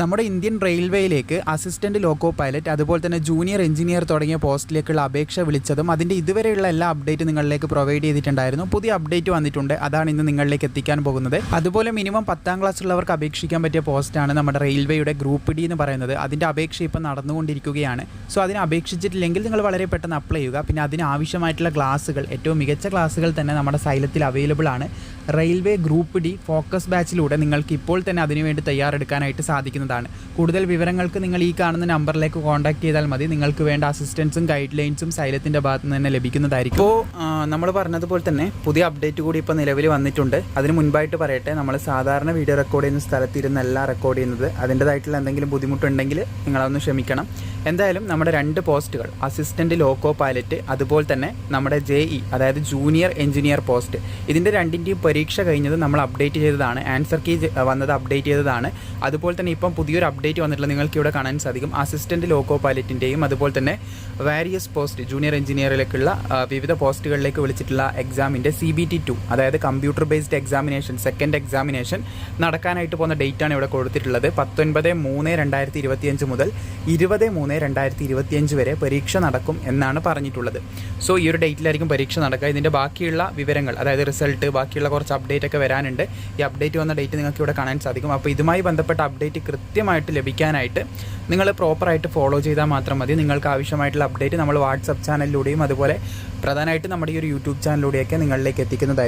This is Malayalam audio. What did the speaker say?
നമ്മുടെ ഇന്ത്യൻ റെയിൽവേയിലേക്ക് അസിസ്റ്റന്റ് ലോക്കോ പൈലറ്റ് അതുപോലെ തന്നെ ജൂനിയർ എഞ്ചിനീയർ തുടങ്ങിയ പോസ്റ്റിലേക്കുള്ള അപേക്ഷ വിളിച്ചതും അതിന്റെ ഇതുവരെയുള്ള എല്ലാ അപ്ഡേറ്റ് നിങ്ങളിലേക്ക് പ്രൊവൈഡ് ചെയ്തിട്ടുണ്ടായിരുന്നു. പുതിയ അപ്ഡേറ്റ് വന്നിട്ടുണ്ട്. അതാണ് ഇന്ന് നിങ്ങളിലേക്ക് എത്തിക്കാൻ പോകുന്നത്. അതുപോലെ മിനിമം പത്താം ക്ലാസ് ഉള്ളവർക്ക് അപേക്ഷിക്കാൻ പറ്റിയ പോസ്റ്റാണ് നമ്മുടെ റെയിൽവേയുടെ ഗ്രൂപ്പ് ഡി എന്ന് പറയുന്നത്. അതിന്റെ അപേക്ഷ ഇപ്പം നടന്നുകൊണ്ടിരിക്കുകയാണ്. സോ അതിന് അപേക്ഷിച്ചിട്ടില്ലെങ്കിൽ നിങ്ങൾ വളരെ പെട്ടെന്ന് അപ്ലൈ ചെയ്യുക. പിന്നെ അതിന് ആവശ്യമായിട്ടുള്ള ക്ലാസ്സുകൾ ഏറ്റവും മികച്ച ക്ലാസ്സുകൾ തന്നെ നമ്മുടെ സൈലത്തിൽ അവൈലബിൾ ആണ്. റെയിൽവേ ഗ്രൂപ്പ് ഡി ഫോക്കസ് ബാച്ചിലൂടെ നിങ്ങൾക്ക് ഇപ്പോൾ തന്നെ അതിനുവേണ്ടി തയ്യാറെടുക്കാനായിട്ട് സാധിക്കുന്നതാണ് കൂടുതൽ വിവരങ്ങൾക്ക് നിങ്ങൾ ഈ കാണുന്ന നമ്പറിലേക്ക് കോൺടാക്ട് ചെയ്താൽ മതി. നിങ്ങൾക്ക് വേണ്ട അസിസ്റ്റൻസും ഗൈഡ് ലൈൻസും സൈലത്തിന്റെ ഭാഗത്ത് നിന്ന് തന്നെ ലഭിക്കുന്നതായിരിക്കും. ഇപ്പോൾ നമ്മൾ പറഞ്ഞതുപോലെ തന്നെ പുതിയ അപ്ഡേറ്റ് കൂടി ഇപ്പോൾ നിലവിൽ വന്നിട്ടുണ്ട്. അതിന് മുൻപായിട്ട് പറയട്ടെ നമ്മൾ സാധാരണ വീഡിയോ റെക്കോർഡ് ചെയ്യുന്ന സ്ഥലത്തിരുന്നല്ല റെക്കോർഡ് ചെയ്യുന്നത്. അതിന്റെതായിട്ടുള്ള എന്തെങ്കിലും ബുദ്ധിമുട്ടുണ്ടെങ്കിൽ നിങ്ങളതൊന്ന് ക്ഷമിക്കണം. എന്തായാലും നമ്മുടെ രണ്ട് പോസ്റ്റുകൾ അസിസ്റ്റന്റ് ലോക്കോ പൈലറ്റ് അതുപോലെ തന്നെ നമ്മുടെ ജെ ഇ അതായത് ജൂനിയർ എഞ്ചിനീയർ പോസ്റ്റ് ഇതിന്റെ രണ്ടിന്റെയും പരീക്ഷ കഴിഞ്ഞത് നമ്മൾ അപ്ഡേറ്റ് ചെയ്തതാണ് ആൻസർ കീ വന്നത് അപ്ഡേറ്റ് ചെയ്തതാണ്. അതുപോലെ തന്നെ ഇപ്പം പുതിയൊരു അപ്ഡേറ്റ് വന്നിട്ടുള്ള നിങ്ങൾക്ക് ഇവിടെ കാണാൻ സാധിക്കും. അസിസ്റ്റന്റ് ലോക്കോ പൈലറ്റിന്റെയും അതുപോലെ തന്നെ വാരിയസ് പോസ്റ്റ് ജൂനിയർ എഞ്ചിനീയറിലേക്കുള്ള വിവിധ പോസ്റ്റുകളിലേക്ക് വിളിച്ചിട്ടുള്ള എക്സാമിന്റെ സി ബി ടി ടു അതായത് computer based examination second examination നടക്കാനായിട്ട് പോകുന്ന ഡേറ്റാണ് ഇവിടെ കൊടുത്തിട്ടുള്ളത്. പത്തൊൻപത് മൂന്ന് രണ്ടായിരത്തി ഇരുപത്തിയഞ്ച് മുതൽ ഇരുപത് മൂന്ന് രണ്ടായിരത്തി ഇരുപത്തിയഞ്ച് വരെ പരീക്ഷ നടക്കും എന്നാണ് പറഞ്ഞിട്ടുള്ളത്. സോ ഈ ഒരു ഡേറ്റിലായിരിക്കും പരീക്ഷ നടക്കുക. ഇതിന്റെ ബാക്കിയുള്ള വിവരങ്ങൾ അതായത് റിസൾട്ട് ബാക്കിയുള്ള കുറച്ച് അപ്ഡേറ്റ് ഒക്കെ വരാനുണ്ട്. ഈ അപ്ഡേറ്റ് വന്ന ഡേറ്റ് നിങ്ങൾക്ക് ഇവിടെ കാണാൻ സാധിക്കും. അപ്പോൾ ഇതുമായി ബന്ധപ്പെട്ട അപ്ഡേറ്റ് കൃത്യമായിട്ട് ലഭിക്കാനായിട്ട് നിങ്ങൾ പ്രോപ്പറായിട്ട് ഫോളോ ചെയ്താൽ മാത്രം മതി. നിങ്ങൾക്ക് ആവശ്യമായിട്ടുള്ള അപ്ഡേറ്റ് നമ്മൾ വാട്സപ്പ് ചാനലിലൂടെയും അതുപോലെ പ്രധാനമായിട്ട് നമ്മുടെ ഈ ഒരു യൂട്യൂബ് ചാനലിലൂടെയൊക്കെ നിങ്ങളിലേക്ക് എത്തിക്കുന്നതായിരിക്കും.